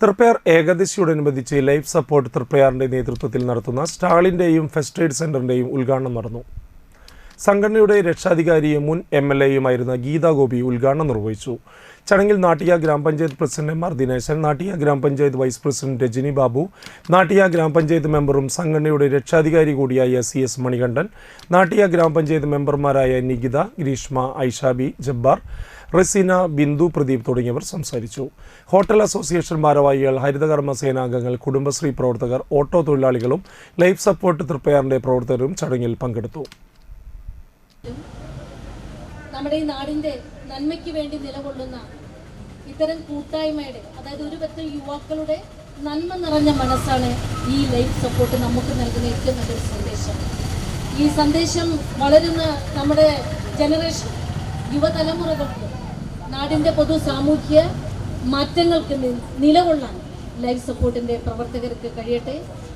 തൃപ്പയാർ ഏകദശിയോടനുബന്ധിച്ച് life support തൃപ്പയാറിന്റെ നേതൃത്വത്തിൽ നടത്തുന്ന സ്റ്റാളിന്റെയും ഫസ്റ്റ് എയ്ഡ് സെന്ററിന്റെയും ഉദ്ഘാടനം നടന്നു. സംഘടനയുടെ രക്ഷാധികാരിയും മുൻ എം എൽ എയുമായിരുന്ന ഗീതാ ഗോപി ഉദ്ഘാടനം നിർവഹിച്ചു. ചടങ്ങിൽ നാട്ടിയ ഗ്രാമപഞ്ചായത്ത് president M R Dineshan Nattiya ഗ്രാമപഞ്ചായത്ത് വൈസ് പ്രസിഡന്റ് രജനി ബാബു നാട്ടിയ ഗ്രാമപഞ്ചായത്ത് മെമ്പറും സംഘടനയുടെ രക്ഷാധികാരി കൂടിയായ സി എസ് മണികണ്ഠൻ നാട്ടിയ ഗ്രാമപഞ്ചായത്ത് മെമ്പർമാരായ നികിത ഗ്രീഷ്മ ഐഷാബി ജബ്ബാർ റസീന ബിന്ദു പ്രദീപ് തുടങ്ങിയവർ സംസാരിച്ചു. ഹോട്ടൽ അസോസിയേഷൻ ഭാരവാഹികൾ ഹരിതകർമ്മ സേനാംഗങ്ങൾ കുടുംബശ്രീ പ്രവർത്തകർ ഓട്ടോ തൊഴിലാളികളും ലൈഫ് സപ്പോർട്ട് തൃപ്പയാറിന്റെ പ്രവർത്തകരും ചടങ്ങിൽ പങ്കെടുത്തു. നമ്മുടെ ഈ നാടിന്റെ നന്മയ്ക്ക് വേണ്ടി നിലകൊള്ളുന്ന ഇത്തരം കൂട്ടായ്മയുടെ അതായത് ഒരു പറ്റം യുവാക്കളുടെ നന്മ നിറഞ്ഞ മനസ്സാണ് ഈ ലൈഫ് സപ്പോർട്ട് നമുക്ക് നൽകുന്ന ഏറ്റവും നല്ലൊരു സന്ദേശം. ഈ സന്ദേശം വളരുന്ന നമ്മുടെ ജനറേഷൻ യുവതലമുറകൾക്ക് നാടിന്റെ പൊതു സാമൂഹ്യ മാറ്റങ്ങൾക്ക് നിലകൊള്ളാൻ ലൈഫ് സപ്പോർട്ടിന്റെ പ്രവർത്തകർക്ക് കഴിയട്ടെ.